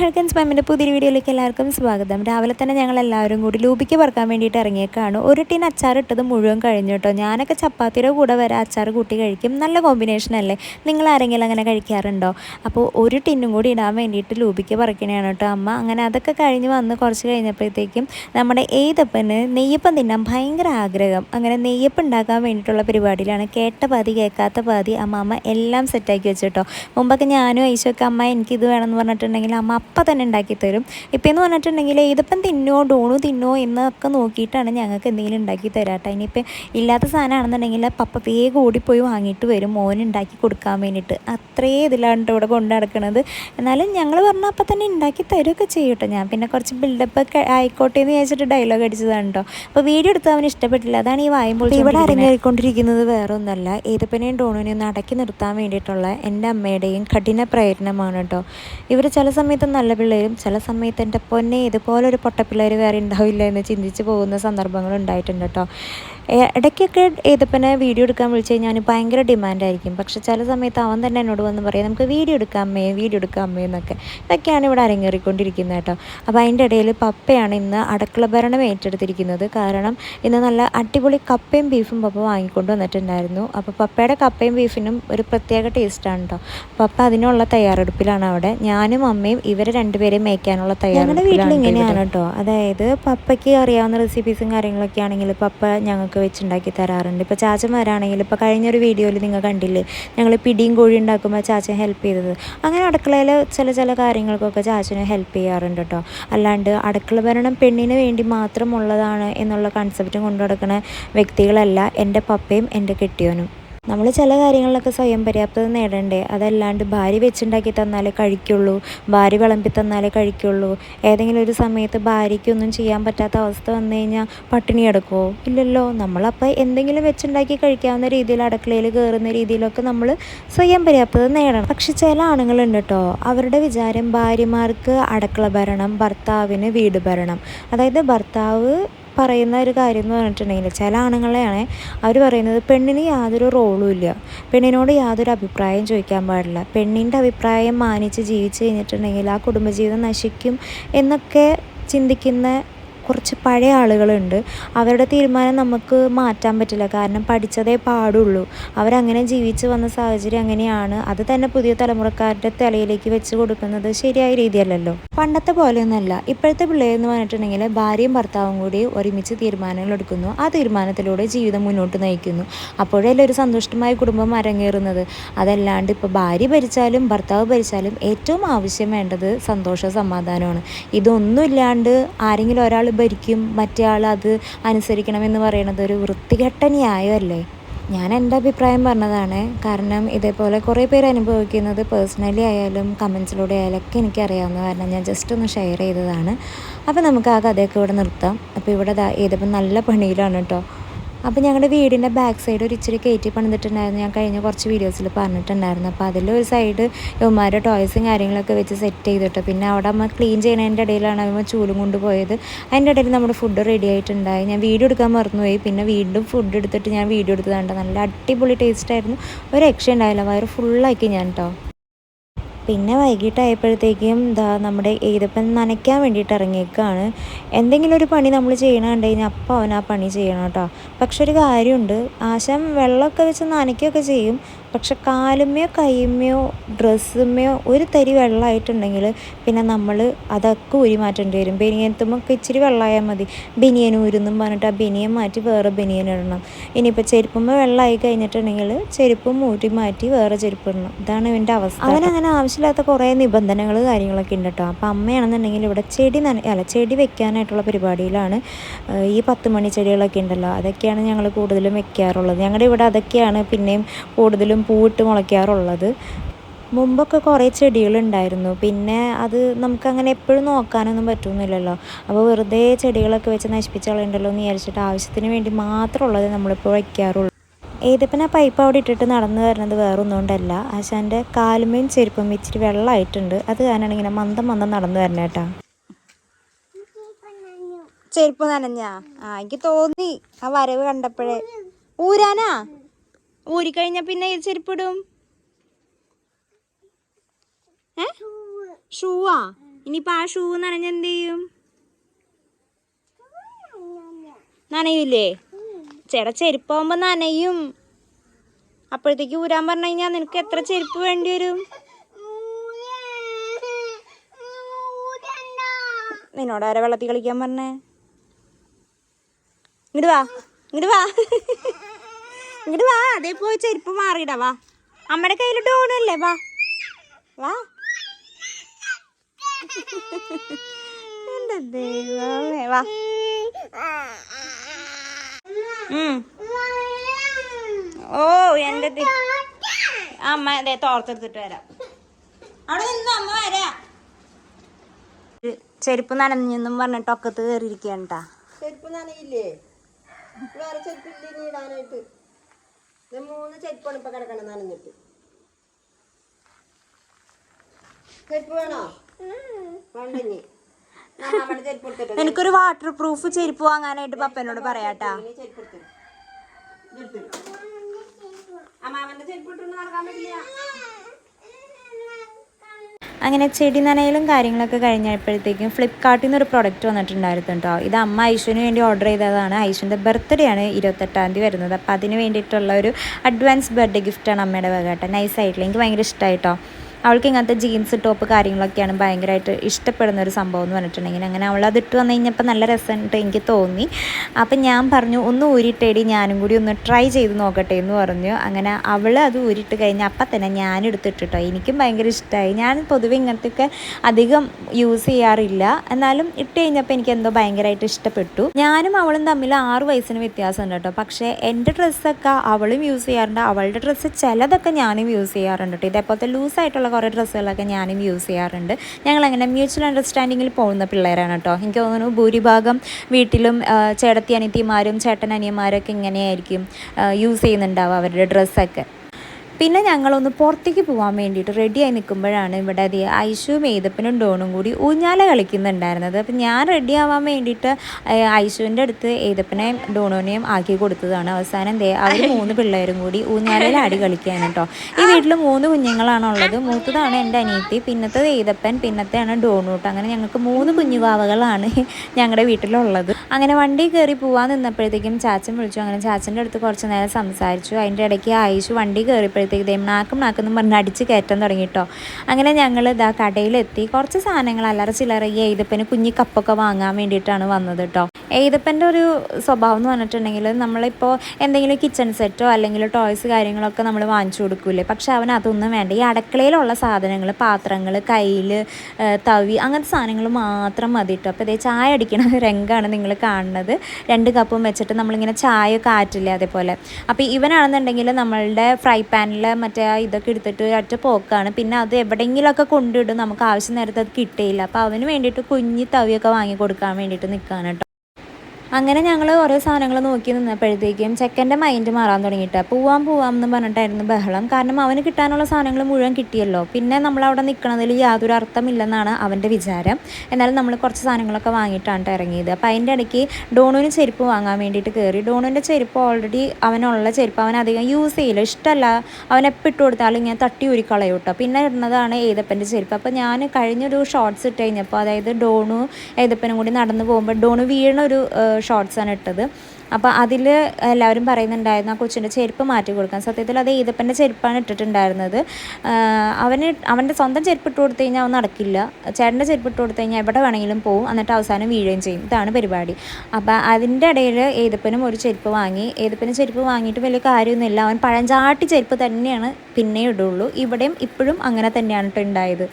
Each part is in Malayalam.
ഹെൽക്കൻസ് സ്പാമിന്റെ പുതിയ വീഡിയോയിലേക്ക് എല്ലാവർക്കും സ്വാഗതം. രാവിലെ തന്നെ ഞങ്ങൾ എല്ലാവരും കൂടി ലൂബിക്ക് പറക്കാൻ വേണ്ടിയിട്ട് ഇറങ്ങിയേക്കാണ്. ഒരു ടീൻ അച്ചാർ ഇട്ടത് മുഴുവൻ കഴിഞ്ഞു കേട്ടോ. ഞാനൊക്കെ ചപ്പാത്തിയുടെ കൂടെ വരെ അച്ചാർ കൂട്ടി കഴിക്കും. നല്ല കോമ്പിനേഷൻ അല്ലേ? നിങ്ങൾ ആരെങ്കിലും അങ്ങനെ കഴിക്കാറുണ്ടോ? അപ്പോൾ ഒരു ടിന്നും കൂടി ഇടാൻ വേണ്ടിയിട്ട് ലൂബിക്ക് പറിക്കണതാണ് കേട്ടോ അമ്മ. അങ്ങനെ അതൊക്കെ കഴിഞ്ഞ് വന്ന് കുറച്ച് കഴിഞ്ഞപ്പോഴത്തേക്കും നമ്മുടെ ഏതപ്പന് നെയ്യപ്പം തിന്നാൻ ഭയങ്കര ആഗ്രഹം. അങ്ങനെ നെയ്യപ്പം ഉണ്ടാക്കാൻ വേണ്ടിയിട്ടുള്ള പരിപാടിയിലാണ് കേട്ട പാതി കേൾക്കാത്ത പാതി അമ്മ അമ്മ എല്ലാം സെറ്റാക്കി വെച്ചു കേട്ടോ മുമ്പൊക്കെ ഞാനും ഐശൊക്കെ അമ്മ എനിക്കിത് വേണമെന്ന് പറഞ്ഞിട്ടുണ്ടെങ്കിൽ അമ്മ അപ്പം തന്നെ ഉണ്ടാക്കി തരും. ഇപ്പം എന്ന് പറഞ്ഞിട്ടുണ്ടെങ്കിൽ ഇതിപ്പം തിന്നോ ഡോണു തിന്നോ എന്നൊക്കെ നോക്കിയിട്ടാണ് ഞങ്ങൾക്ക് എന്തെങ്കിലും ഉണ്ടാക്കി തരാട്ടോ. ഇനിയിപ്പം ഇല്ലാത്ത സാധനമാണെന്നുണ്ടെങ്കിൽ പപ്പ വേഗം ഓടിപ്പോയി വാങ്ങിയിട്ട് വരും മോൻ ഉണ്ടാക്കി കൊടുക്കാൻ വേണ്ടിയിട്ട്. അത്രേ ഇതിലാണ് ഇവിടെ കൊണ്ടു നടക്കുന്നത് എന്നാലും ഞങ്ങൾ പറഞ്ഞാൽ അപ്പം തന്നെ ഉണ്ടാക്കി തരുമൊക്കെ ചെയ്യട്ടോ. ഞാൻ പിന്നെ കുറച്ച് ബിൽഡപ്പ് ഒക്കെ ആയിക്കോട്ടെ എന്ന് വിചാരിച്ചിട്ട് ഡയലോഗ് അടിച്ചതാണ് കേട്ടോ അപ്പോൾ വീഡിയോ എടുത്ത് അവന് ഇഷ്ടപ്പെട്ടില്ല. അതാണ് ഈ വായുമ്പോൾ ഇവിടെ അരങ്ങേറിക്കൊണ്ടിരിക്കുന്നത് വേറെ ഒന്നല്ല ഏതപ്പനെയും ഡോണിനെയും ഒന്ന് അടക്കി നിർത്താൻ വേണ്ടിയിട്ടുള്ള എന്റെ അമ്മയുടെയും കഠിന പ്രയത്നമാണ് കേട്ടോ ഇവർ ചില സമയത്ത് നല്ല പിള്ളേരും ചില സമയത്ത് എന്റെ പൊന്നെ ഇതുപോലൊരു പൊട്ടപ്പിള്ളേർ വേറെ ഉണ്ടാവില്ല എന്ന് ചിന്തിച്ച് പോകുന്ന സന്ദർഭങ്ങൾ ഉണ്ടായിട്ടുണ്ട് കേട്ടോ. ഇടയ്ക്കൊക്കെ ഏതപ്പനെ വീഡിയോ എടുക്കാൻ വിളിച്ചു കഴിഞ്ഞാൽ ഭയങ്കര ഡിമാൻഡായിരിക്കും പക്ഷെ ചില സമയത്ത് അവൻ തന്നെ എന്നോട് വന്ന് പറയാം നമുക്ക് വീഡിയോ എടുക്കാം അമ്മേ വീഡിയോ എടുക്കാം അമ്മേ എന്നൊക്കെ. ഇതൊക്കെയാണ് ഇവിടെ അരങ്ങേറിക്കൊണ്ടിരിക്കുന്നത് കേട്ടോ. അപ്പോൾ അതിന്റെ ഇടയിൽ പപ്പയാണ് ഇന്ന് അടുക്കള ഭരണം ഏറ്റെടുത്തിരിക്കുന്നത്. കാരണം ഇന്ന് നല്ല അടിപൊളി കപ്പയും ബീഫും പപ്പ വാങ്ങിക്കൊണ്ട് വന്നിട്ടുണ്ടായിരുന്നു. അപ്പോൾ പപ്പയുടെ കപ്പയും ബീഫിനും ഒരു പ്രത്യേക ടേസ്റ്റാണ് കേട്ടോ പപ്പ അതിനുള്ള തയ്യാറെടുപ്പിലാണ് അവിടെ. ഞാനും അമ്മയും ഇവരെ രണ്ടുപേരെയും മേയ്ക്കാനുള്ള തയ്യാറെടുപ്പിലാണ് വീട്ടിൽ ഇങ്ങനെയാണ് കേട്ടോ അതായത് പപ്പയ്ക്ക് അറിയാവുന്ന റെസിപ്പീസും കാര്യങ്ങളൊക്കെ ആണെങ്കിൽ പപ്പ ഞങ്ങൾക്ക് വെച്ചുണ്ടാക്കി തരാറുണ്ട്. ഇപ്പോൾ ചാച്ചന്മാരാണെങ്കിൽ ഇപ്പോൾ കഴിഞ്ഞൊരു വീഡിയോയിൽ നിങ്ങൾ കണ്ടില്ലേ ഞങ്ങൾ പിടിയും കോഴി ഉണ്ടാക്കുമ്പോൾ ചാച്ചൻ ഹെൽപ്പ് ചെയ്തത്. അങ്ങനെ അടുക്കളയിൽ ചില ചില കാര്യങ്ങൾക്കൊക്കെ ചാച്ചന് ഹെൽപ്പ് ചെയ്യാറുണ്ട് കേട്ടോ അല്ലാണ്ട് അടുക്കള ഭരണം പെണ്ണിന് വേണ്ടി മാത്രമുള്ളതാണ് എന്നുള്ള കൺസെപ്റ്റും കൊണ്ടു നടക്കുന്ന വ്യക്തികളല്ല എന്റെ പപ്പയും എന്റെ കെട്ടിയോനും. നമ്മൾ ചില കാര്യങ്ങളിലൊക്കെ സ്വയം പര്യാപ്തത നേടണ്ടേ. അതല്ലാണ്ട് ഭാര്യ വെച്ചുണ്ടാക്കി തന്നാലേ കഴിക്കുള്ളൂ ഭാര്യ വിളമ്പി തന്നാലേ കഴിക്കുള്ളൂ. ഏതെങ്കിലും ഒരു സമയത്ത് ഭാര്യയ്ക്കൊന്നും ചെയ്യാൻ പറ്റാത്ത അവസ്ഥ വന്നു കഴിഞ്ഞാൽ പട്ടിണി കിടക്കുമോ ഇല്ലല്ലോ. നമ്മളപ്പോൾ എന്തെങ്കിലും വെച്ചുണ്ടാക്കി കഴിക്കാവുന്ന രീതിയിൽ അടുക്കളയിൽ കയറുന്ന രീതിയിലൊക്കെ നമ്മൾ സ്വയം പര്യാപ്തത നേടണം. പക്ഷെ ചില ആണുങ്ങളുണ്ട് കേട്ടോ. അവരുടെ വിചാരം ഭാര്യമാർക്ക് അടുക്കള ഭരണം ഭർത്താവിന് വീട് ഭരണം. അതായത് ഭർത്താവ് പറയുന്ന ഒരു കാര്യം എന്ന് പറഞ്ഞിട്ടുണ്ടെങ്കിൽ ചില ആണുങ്ങളെയാണ് അവർ പറയുന്നത് പെണ്ണിന് യാതൊരു റോളും ഇല്ല. പെണ്ണിനോട് യാതൊരു അഭിപ്രായം ചോദിക്കാൻ പാടില്ല. പെണ്ണിന്റെ അഭിപ്രായം മാനിച്ച് ജീവിച്ച് കഴിഞ്ഞിട്ടുണ്ടെങ്കിൽ ആ കുടുംബജീവിതം നശിക്കും എന്നൊക്കെ ചിന്തിക്കുന്ന കുറച്ച് പഴയ ആളുകളുണ്ട്. അവരുടെ തീരുമാനം നമുക്ക് മാറ്റാൻ പറ്റില്ല. കാരണം പഠിച്ചതേ പാടുള്ളൂ. അവരങ്ങനെ ജീവിച്ച് വന്ന സാഹചര്യം അങ്ങനെയാണ്. അത് തന്നെ പുതിയ തലമുറക്കാരുടെ തലയിലേക്ക് വെച്ച് കൊടുക്കുന്നത് ശരിയായ രീതിയല്ലല്ലോ. പണ്ടത്തെ പോലെയൊന്നുമല്ല. ഇപ്പോഴത്തെ പിള്ളേരെന്ന് പറഞ്ഞിട്ടുണ്ടെങ്കിൽ ഭാര്യയും ഭർത്താവും കൂടി ഒരുമിച്ച് തീരുമാനങ്ങൾ എടുക്കുന്നു. ആ തീരുമാനത്തിലൂടെ ജീവിതം മുന്നോട്ട് നയിക്കുന്നു. അപ്പോഴല്ലേ ഒരു സന്തുഷ്ടമായ കുടുംബം അരങ്ങേറുന്നത്. അതല്ലാണ്ട് ഇപ്പോൾ ഭാര്യ ഭരിച്ചാലും ഭർത്താവ് ഭരിച്ചാലും ഏറ്റവും ആവശ്യം വേണ്ടത് സന്തോഷ സമാധാനമാണ്. ഇതൊന്നുമില്ലാണ്ട് ആരെങ്കിലും ഒരാൾ ഭരിക്കും മറ്റേ ആൾ അത് അനുസരിക്കണമെന്ന് പറയുന്നത് ഒരു വൃത്തികെട്ട ന്യായമല്ലേ? ഞാൻ എന്റെ അഭിപ്രായം പറഞ്ഞതാണ്. കാരണം ഇതേപോലെ കുറേ പേര് അനുഭവിക്കുന്നത് പേഴ്സണലി ആയാലും കമൻസിലൂടെ ആയാലും ഒക്കെ എനിക്കറിയാവുന്ന കാരണം ഞാൻ ജസ്റ്റ് ഒന്ന് ഷെയർ ചെയ്തതാണ്. അപ്പോൾ നമുക്ക് ആ കഥയൊക്കെ ഇവിടെ നിർത്താം. അപ്പോൾ ഇവിടെ ഏതപ്പം നല്ല പണിയിലാണ് കേട്ടോ അപ്പോൾ ഞങ്ങളുടെ വീടിന്റെ ബാക്ക് സൈഡ് ഒരു ഇച്ചിരി കയറ്റി പണിതിട്ടുണ്ടായിരുന്നു. ഞാൻ കഴിഞ്ഞ കുറച്ച് വീഡിയോസിൽ പറഞ്ഞിട്ടുണ്ടായിരുന്നു. അപ്പോൾ അതിൽ ഒരു സൈഡ് യുവമാരുടെ ടോയ്സും കാര്യങ്ങളൊക്കെ വെച്ച് സെറ്റ് ചെയ്തിട്ട്. പിന്നെ അവിടെ അമ്മ ക്ലീൻ ചെയ്യുന്നതിന്റെ ഇടയിലാണ് അമ്മ ചൂലും കൊണ്ടുപോയത്. അതിന്റെ ഇടയിൽ നമ്മുടെ ഫുഡ് റെഡി ആയിട്ടുണ്ടായി. ഞാൻ വീഡിയോ എടുക്കാൻ മറന്നുപോയി. പിന്നെ വീണ്ടും ഫുഡ് എടുത്തിട്ട് ഞാൻ വീഡിയോ എടുത്തതാണ് നല്ല അടിപൊളി ടേസ്റ്റ് ആയിരുന്നു. ഒരു രക്ഷ ഉണ്ടായില്ല വയറ് ഫുള്ളാക്കി ഞാൻ കേട്ടോ പിന്നെ വൈകിട്ടായപ്പോഴത്തേക്കും ദാ നമ്മുടെ ഏതപ്പൻ നനയ്ക്കാൻ വേണ്ടിയിട്ട് ഇറങ്ങിയേക്കാണ്. എന്തെങ്കിലും ഒരു പണി നമ്മൾ ചെയ്യണ കണ്ടു കഴിഞ്ഞാൽ അപ്പോൾ അവൻ ആ പണി ചെയ്യണം കേട്ടോ. പക്ഷെ ഒരു കാര്യമുണ്ട്. ആശാൻ വെള്ളമൊക്കെ വെച്ച് നനയ്ക്കുകയൊക്കെ ചെയ്യും. പക്ഷെ കാലുമ്മയോ കൈമ്മയോ ഡ്രസ്സുമ്മയോ ഒരു തരി വെള്ളമായിട്ടുണ്ടെങ്കിൽ പിന്നെ നമ്മൾ അതൊക്കെ ഊരി മാറ്റേണ്ടി വരും. ബനിയനത്തുമ്പോൾ ഇച്ചിരി വെള്ളമായാൽ മതി. ബനിയൻ ഊരുന്നും പറഞ്ഞിട്ട് ആ ബനിയൻ മാറ്റി വേറെ ബനിയൻ ഇടണം. ഇനിയിപ്പോൾ ചെരുപ്പുമ്മ വെള്ളമായി കഴിഞ്ഞിട്ടുണ്ടെങ്കിൽ ചെരുപ്പും ഊരി മാറ്റി വേറെ ചെരുപ്പ് ഇടണം. ഇതാണ് ഇവന്റെ അവസ്ഥ. അവനങ്ങനെ ആവശ്യമില്ലാത്ത കുറേ നിബന്ധനകൾ കാര്യങ്ങളൊക്കെ ഉണ്ട് കേട്ടോ. അപ്പം അമ്മയാണെന്നുണ്ടെങ്കിൽ ഇവിടെ ചെടി നന അല്ല ചെടി വെക്കാനായിട്ടുള്ള പരിപാടിയിലാണ് ഈ പത്ത് മണി ചെടികളൊക്കെ ഉണ്ടല്ലോ. അതൊക്കെയാണ് ഞങ്ങൾ കൂടുതലും വെക്കാറുള്ളത്. ഞങ്ങളുടെ ഇവിടെ അതൊക്കെയാണ് പിന്നെയും കൂടുതലും പൂവിട്ട് മുളയ്ക്കാറുള്ളത്. മുമ്പൊക്കെ കുറേ ചെടികളുണ്ടായിരുന്നു. പിന്നെ അത് നമുക്കങ്ങനെ എപ്പോഴും നോക്കാനൊന്നും പറ്റുന്നില്ലല്ലോ. അപ്പോൾ വെറുതെ ചെടികളൊക്കെ വെച്ച് നശിപ്പിച്ച് കളയണ്ടല്ലോ എന്ന് വിചാരിച്ചിട്ട് ആവശ്യത്തിന് വേണ്ടി മാത്രമുള്ളത് നമ്മളിപ്പോൾ വയ്ക്കാറുള്ളൂ. ഏതിപ്പന പൈപ്പ് അവിടെ ഇട്ടിട്ട് നടന്നു വരുന്നത് വേറൊന്നും കൊണ്ടല്ല ആശാന്റെ കാലുമേയും ചെരുപ്പും ഇച്ചിരി വെള്ളമായിട്ടുണ്ട്. അത് കാരണമാണ് ഇങ്ങനെ മന്ദം മന്ദം നടന്നു വരണേട്ടാ ചെരുപ്പ് നനഞ്ഞാ? ആ എനിക്ക് തോന്നി. ആ വരവ് കണ്ടപ്പോഴേ. ഊരാനാ? ഊരിക്കഴിഞ്ഞ പിന്നെ ഈ ചെരുപ്പിടും. ഏ? ഷൂവാ? ഇനിയിപ്പോൾ ആ ഷൂ നനഞ്ഞ എന്ത് ചെയ്യും നനയൂലേ? ചേട്ടാ ചെരുപ്പാകുമ്പോൾ നനയും. അപ്പോഴത്തേക്ക് ഊരാൻ പറഞ്ഞു കഴിഞ്ഞാൽ നിനക്ക് എത്ര ചെരുപ്പ് വേണ്ടി വരും? നിന്നോട് ആരാ വെള്ളത്തിൽ കളിക്കാൻ പറഞ്ഞേ? ഇങ്ങോട്ട് വാ ഇങ്ങോട്ട് വാ. ഇങ്ങോട്ട് വാ അതേ പോയി ചെരുപ്പ് മാറിയിടാ വാ. അമ്മയുടെ കയ്യിൽ ഡോണല്ലേ വാ. വാ. എന്താ ദൈവമേ വാ. ഓ എന്റെ അമ്മ അതെ തോർത്തെടുത്തിട്ട് വരാം. അമ്മ വരാ. ചെരുപ്പ് നനഞ്ഞെന്നും പറഞ്ഞിട്ട് ഒക്കത്ത് ചെരുപ്പ് നനയില്ലേ? വേറെ ചെരുപ്പില്ലേ ഇടാനായിട്ട്? ഇത് മൂന്ന് ചെരുപ്പാണ് ഇപ്പൊ കിടക്കണം നനഞ്ഞിട്ട് ചെരുപ്പ് വേണോ? വേണ്ടി എനിക്കൊരു വാട്ടർ പ്രൂഫ് ചെരുപ്പ് വാങ്ങാനായിട്ട് പപ്പനോട് പറയാട്ടാ. അമ്മാവന്റെ ചെരുപ്പ് ഇട്ടുകൊണ്ട് നടക്കാൻ പറ്റില്ല. അങ്ങനെ ചെടി നനയിലും കാര്യങ്ങളൊക്കെ കഴിഞ്ഞപ്പോഴത്തേക്കും ഫ്ലിപ്കാർട്ടിൽ നിന്ന് ഒരു പ്രൊഡക്റ്റ് വന്നിട്ടുണ്ടായിരുന്നു കേട്ടോ ഇത് അമ്മ ഐശ്വന് വേണ്ടി ഓർഡർ ചെയ്തതാണ്. ഐശ്വന്റെ ബർത്ത്ഡേ ആണ് ഇരുപത്തെട്ടാം തീയതി വരുന്നത്. അപ്പോൾ അതിന് വേണ്ടിയിട്ടുള്ള ഒരു അഡ്വാൻസ് ബർത്ത്ഡേ ഗിഫ്റ്റാണ് അമ്മയുടെ വക കേട്ടോ നൈസായിട്ടില്ല എനിക്ക് ഭയങ്കര ഇഷ്ടമായിട്ടോ അവൾക്ക് ഇങ്ങനത്തെ ജീൻസ് ടോപ്പ് കാര്യങ്ങളൊക്കെയാണ് ഭയങ്കരമായിട്ട് ഇഷ്ടപ്പെടുന്ന ഒരു സംഭവം എന്ന് പറഞ്ഞിട്ടുണ്ടെങ്കിൽ അങ്ങനെ അവൾ അത് ഇട്ട് വന്നു കഴിഞ്ഞപ്പോൾ നല്ല രസമായിട്ട് എനിക്ക് തോന്നി. അപ്പം ഞാൻ പറഞ്ഞു ഒന്ന് ഊരിട്ടേടി ഞാനും കൂടി ഒന്ന് ട്രൈ ചെയ്ത് നോക്കട്ടെ എന്ന് പറഞ്ഞു. അങ്ങനെ അവൾ അത് ഊരിട്ട് കഴിഞ്ഞാൽ അപ്പം തന്നെ ഞാൻ എടുത്തിട്ടിട്ടോ. എനിക്കും ഭയങ്കര ഇഷ്ടമായി. ഞാൻ പൊതുവെ ഇങ്ങനത്തെയൊക്കെ അധികം യൂസ് ചെയ്യാറില്ല. എന്നാലും ഇട്ട് കഴിഞ്ഞപ്പോൾ എനിക്ക് എന്തോ ഭയങ്കരമായിട്ട് ഇഷ്ടപ്പെട്ടു. ഞാനും അവളും തമ്മിൽ ആറ് വയസ്സിന് വ്യത്യാസമുണ്ട് കേട്ടോ. പക്ഷേ എന്റെ ഡ്രസ്സൊക്കെ അവളും യൂസ് ചെയ്യാറുണ്ട്. അവളുടെ ഡ്രസ്സ് ചിലതൊക്കെ ഞാനും യൂസ് ചെയ്യാറുണ്ട് കേട്ടോ. ഇതേപോലത്തെ ലൂസായിട്ടുള്ള കുറേ ഡ്രസ്സുകളൊക്കെ ഞാനും യൂസ് ചെയ്യാറുണ്ട്. ഞങ്ങളങ്ങനെ മ്യൂച്വൽ അണ്ടർസ്റ്റാൻഡിങ്ങിൽ പോകുന്ന പിള്ളേരാണ് കേട്ടോ. എനിക്ക് തോന്നുന്നു ഭൂരിഭാഗം വീട്ടിലും ചേടത്തി അനിയത്തിമാരും ചേട്ടൻ അനിയന്മാരൊക്കെ ഇങ്ങനെയായിരിക്കും യൂസ് ചെയ്യുന്നുണ്ടാവുക അവരുടെ ഡ്രസ്സൊക്കെ പിന്നെ ഞങ്ങളൊന്ന് പുറത്തേക്ക് പോകാൻ വേണ്ടിയിട്ട് റെഡിയായി നിൽക്കുമ്പോഴാണ് ഇവിടെ അത് ഐഷുവും ഏതപ്പനും ഡോണും കൂടി ഊഞ്ഞാല കളിക്കുന്നുണ്ടായിരുന്നത്. അപ്പം ഞാൻ റെഡി ആവാൻ വേണ്ടിയിട്ട് ഐശുവിന്റെ അടുത്ത് ഏതപ്പനെയും ഡോണോനെയും ആക്കി കൊടുത്തതാണ്. അവസാനം ദേ അവർ മൂന്ന് പിള്ളേരും കൂടി ഊഞ്ഞാലയിൽ ആടി കളിക്കുകയാണ് കേട്ടോ. ഈ വീട്ടിൽ മൂന്ന് കുഞ്ഞുങ്ങളാണ് ഉള്ളത് മൂത്തതാണ് എന്റെ അനിയത്തി പിന്നത്തെ ഏതപ്പൻ പിന്നത്തെയാണ് ഡോണൂട്ട് അങ്ങനെ ഞങ്ങൾക്ക് മൂന്ന് കുഞ്ഞുവാവകളാണ് ഞങ്ങളുടെ വീട്ടിലുള്ളത്. അങ്ങനെ വണ്ടി കയറി പോകാൻ നിന്നപ്പോഴത്തേക്കും ചാച്ചൻ വിളിച്ചു. അങ്ങനെ ചാച്ചന്റെ അടുത്ത് കുറച്ച് നേരം സംസാരിച്ചു. അതിന്റെ ഇടയ്ക്ക് ആയിഷു വണ്ടി കയറിയപ്പോഴത്തേക്ക് ദേ നാക്കും നാക്കെന്നും പറഞ്ഞ് അടിച്ച് കയറ്റാൻ തുടങ്ങി കേട്ടോ അങ്ങനെ ഞങ്ങൾ ഇതാ കടയിലെത്തി. കുറച്ച് സാധനങ്ങൾ അല്ലറ ചില്ലറ ഈ എയ്തപ്പന് കുഞ്ഞി കപ്പൊക്കെ വാങ്ങാൻ വേണ്ടിയിട്ടാണ് വന്നത് കേട്ടോ എയ്തപ്പന്റെ ഒരു സ്വഭാവം എന്ന് പറഞ്ഞിട്ടുണ്ടെങ്കിൽ നമ്മളിപ്പോൾ എന്തെങ്കിലും കിച്ചൺ സെറ്റോ അല്ലെങ്കിൽ ടോയ്സ് കാര്യങ്ങളൊക്കെ നമ്മൾ വാങ്ങിച്ചു കൊടുക്കൂലേ. പക്ഷേ അവൻ അതൊന്നും വേണ്ട. ഈ അടുക്കളയിലുള്ള സാധനങ്ങൾ പാത്രങ്ങൾ കയ്യിൽ തവി അങ്ങനത്തെ സാധനങ്ങൾ മാത്രം മതി കേട്ടോ അപ്പോൾ ഇതേ ചായ അടിക്കണ രംഗമാണ് നിങ്ങൾ കാണുന്നത്. രണ്ട് കപ്പും വെച്ചിട്ട് നമ്മളിങ്ങനെ ചായ കാറ്റില്ലേ അതേപോലെ. അപ്പോൾ ഇവനാണെന്നുണ്ടെങ്കിൽ നമ്മളുടെ ഫ്രൈ പാനിൽ മറ്റേ ഇതൊക്കെ എടുത്തിട്ട് ഒറ്റ പോക്കാണ്. പിന്നെ അത് എവിടെയെങ്കിലുമൊക്കെ കൊണ്ടിടും നമുക്ക് ആവശ്യം നേരത്തെ അത് കിട്ടിയില്ല. അപ്പോൾ അവന് വേണ്ടിയിട്ട് കുഞ്ഞി തവിയൊക്കെ വാങ്ങി കൊടുക്കാൻ വേണ്ടിയിട്ട് നിൽക്കുകയാണ് കേട്ടോ അങ്ങനെ ഞങ്ങൾ ഓരോ സാധനങ്ങൾ നോക്കി നിന്നപ്പോഴത്തേക്കും ചെക്കന്റെ മൈൻഡ് മാറാൻ തുടങ്ങിയിട്ട് പോവാൻ പോവാം എന്ന് പറഞ്ഞിട്ടായിരുന്നു ബഹളം. കാരണം അവന് കിട്ടാനുള്ള സാധനങ്ങൾ മുഴുവൻ കിട്ടിയല്ലോ. പിന്നെ നമ്മൾ അവിടെ നിൽക്കുന്നതിൽ യാതൊരു അർത്ഥമില്ലെന്നാണ് അവന്റെ വിചാരം. എന്നാലും നമ്മൾ കുറച്ച് സാധനങ്ങളൊക്കെ വാങ്ങിയിട്ടാണ് ട്ടോ ഇറങ്ങിയത്. അപ്പോൾ അതിന്റെ ഇടയ്ക്ക് ഡോണുവിന് ചെരുപ്പ് വാങ്ങാൻ വേണ്ടിയിട്ട് കയറി ഡോണുവിന്റെ ചെരുപ്പ് ഓൾറെഡി അവനുള്ള ചെരുപ്പ് അവൻ അധികം യൂസ് ചെയ്യില്ല. ഇഷ്ടമല്ല അവൻ എപ്പോൾ ഇട്ട് കൊടുത്താലും ഇങ്ങനെ തട്ടി ഊരിക്കളയും കേട്ടോ. പിന്നെ ഇടുന്നതാണ് ഏതപ്പന്റെ ചെരുപ്പ്. അപ്പോൾ ഞാൻ കഴിഞ്ഞൊരു ഷോർട്സ് ഇട്ട് കഴിഞ്ഞപ്പോൾ അതായത് ഡോണു ഏതപ്പനും കൂടി നടന്നു പോകുമ്പോൾ ഡോണു വീണ ഒരു ഷോർട്സാണ് ഇട്ടത്. അപ്പോൾ അതിൽ എല്ലാവരും പറയുന്നുണ്ടായിരുന്നു ആ കൊച്ചിന്റെ ചെരുപ്പ് മാറ്റി കൊടുക്കാൻ. സത്യത്തിൽ അത് ഈതപ്പന്റെ ചെരുപ്പാണ് ഇട്ടിട്ടുണ്ടായിരുന്നത്. അവന് അവന്റെ സ്വന്തം ചെരുപ്പ് ഇട്ട് കൊടുത്തു കഴിഞ്ഞാൽ അവൻ നടക്കില്ല. ചേട്ടന്റെ ചെരുപ്പ് ഇട്ട് കൊടുത്തു കഴിഞ്ഞാൽ എവിടെ വേണമെങ്കിലും പോകും എന്നിട്ട് അവസാനം വീഴുകയും ചെയ്യും. ഇതാണ് പരിപാടി. അപ്പോൾ അതിന്റെ ഇടയിൽ ഏതപ്പനും ഒരു ചെരുപ്പ് വാങ്ങി. ഏതപ്പനും ചെരുപ്പ് വാങ്ങിയിട്ട് വലിയ കാര്യമൊന്നുമില്ല. അവൻ പഴഞ്ചാട്ടി ചെരുപ്പ് തന്നെയാണ് പിന്നെ ഇടുള്ളൂ. ഇവിടെയും ഇപ്പോഴും അങ്ങനെ തന്നെയാണ് ഉണ്ടായത്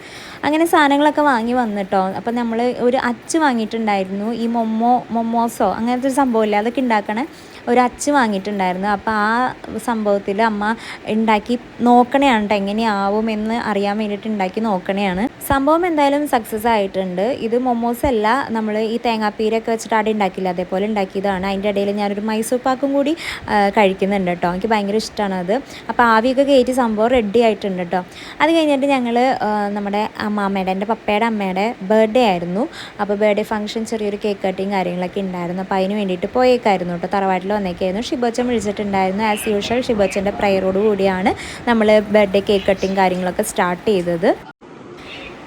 അങ്ങനെ സാധനങ്ങളൊക്കെ വാങ്ങി വന്നിട്ടോ. അപ്പം നമ്മൾ ഒരു അച്ച് വാങ്ങിയിട്ടുണ്ടായിരുന്നു. ഈ മൊമ്മോ മൊമ്മോസോ അങ്ങനത്തെ ഒരു സംഭവമില്ല? അതൊക്കെ ഉണ്ടാക്കണ. ഒരു അച്ച് വാങ്ങിയിട്ടുണ്ടായിരുന്നു. അപ്പോൾ ആ സംഭവത്തിൽ അമ്മ ഉണ്ടാക്കി നോക്കണയാണ് കേട്ടോ എങ്ങനെയാവും എന്ന് അറിയാൻ വേണ്ടിയിട്ട് ഉണ്ടാക്കി നോക്കണയാണ് സംഭവം എന്തായാലും സക്സസ് ആയിട്ടുണ്ട്. ഇത് മൊമോസ് അല്ല. നമ്മൾ ഈ തേങ്ങാപ്പീരൊക്കെ വെച്ചിട്ട് അവിടെ ഉണ്ടാക്കില്ല അതേപോലെ ഉണ്ടാക്കിയതാണ്. അതിന്റെ ഇടയിൽ ഞാനൊരു മൈസൂർ പാക്കും കൂടി കഴിക്കുന്നുണ്ട് കേട്ടോ. എനിക്ക് ഭയങ്കര ഇഷ്ടമാണ് അത്. അപ്പോൾ ആവിയൊക്കെ കയറ്റി സംഭവം റെഡി ആയിട്ടുണ്ട് കേട്ടോ. അത് കഴിഞ്ഞിട്ട് ഞങ്ങൾ നമ്മുടെ അമ്മാമ്മയുടെ എന്റെ പപ്പയുടെ അമ്മയുടെ ബർത്ത്ഡേ ആയിരുന്നു. അപ്പോൾ ബർത്ത്ഡേ ഫംഗ്ഷൻ ചെറിയൊരു കേക്ക് കട്ടിങ് കാര്യങ്ങളൊക്കെ ഉണ്ടായിരുന്നു. അപ്പോൾ അതിന് വേണ്ടിയിട്ട് പോയേക്കായിരുന്നു കേട്ടോ. തറവാട്ടിൽ വന്നേക്കായിരുന്നു. ഷിബോച്ചൻ വിളിച്ചിട്ടുണ്ടായിരുന്നു. ആസ് യൂഷ്വൽ ഷിബോച്ചന്റെ പ്രയറോട് കൂടിയാണ് നമ്മൾ ബർത്ത്ഡേ കേക്ക് കട്ടിങ് കാര്യങ്ങളൊക്കെ സ്റ്റാർട്ട് ചെയ്തത്.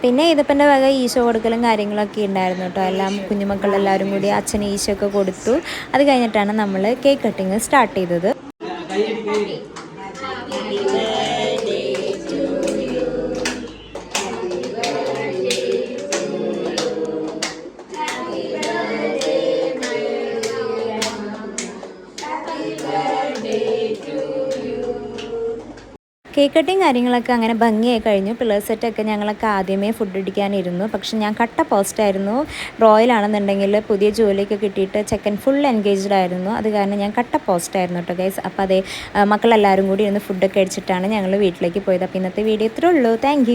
പിന്നെ ഇതിപ്പന്റെ വക ഈശോ കൊടുക്കലും കാര്യങ്ങളൊക്കെ ഉണ്ടായിരുന്നു കേട്ടോ. എല്ലാം കുഞ്ഞുമക്കളെല്ലാവരും കൂടി അച്ഛന് ഈശോ ഒക്കെ കൊടുത്തു. അത് കഴിഞ്ഞിട്ടാണ് നമ്മൾ കേക്ക് കട്ടിങ് സ്റ്റാർട്ട് ചെയ്തത്. കേക്ക് കട്ടിങ് കാര്യങ്ങളൊക്കെ അങ്ങനെ ഭംഗിയായി കഴിഞ്ഞു. പിള്ളേർ സെറ്റൊക്കെ ഞങ്ങളൊക്കെ ആദ്യമേ ഫുഡ് അടിക്കാനിരുന്നു പക്ഷെ ഞാൻ കട്ട പോസ്റ്റായിരുന്നു റോയലാണെന്നുണ്ടെങ്കിൽ പുതിയ ജോലിയൊക്കെ കിട്ടിയിട്ട് ചെക്കൻ ഫുൾ എൻഗേജ്ഡ് ആയിരുന്നു. അത് കാരണം ഞാൻ കട്ട പോസ്റ്റായിരുന്നു കേട്ടോ ഗൈസ് അപ്പോൾ അതേ മക്കളെല്ലാവരും കൂടി ഇരുന്ന് ഫുഡൊക്കെ അടിച്ചിട്ടാണ് ഞങ്ങൾ വീട്ടിലേക്ക് പോയത്. അപ്പോൾ ഇന്നത്തെ വീഡിയോ ഇത്രേ ഉള്ളൂ. താങ്ക്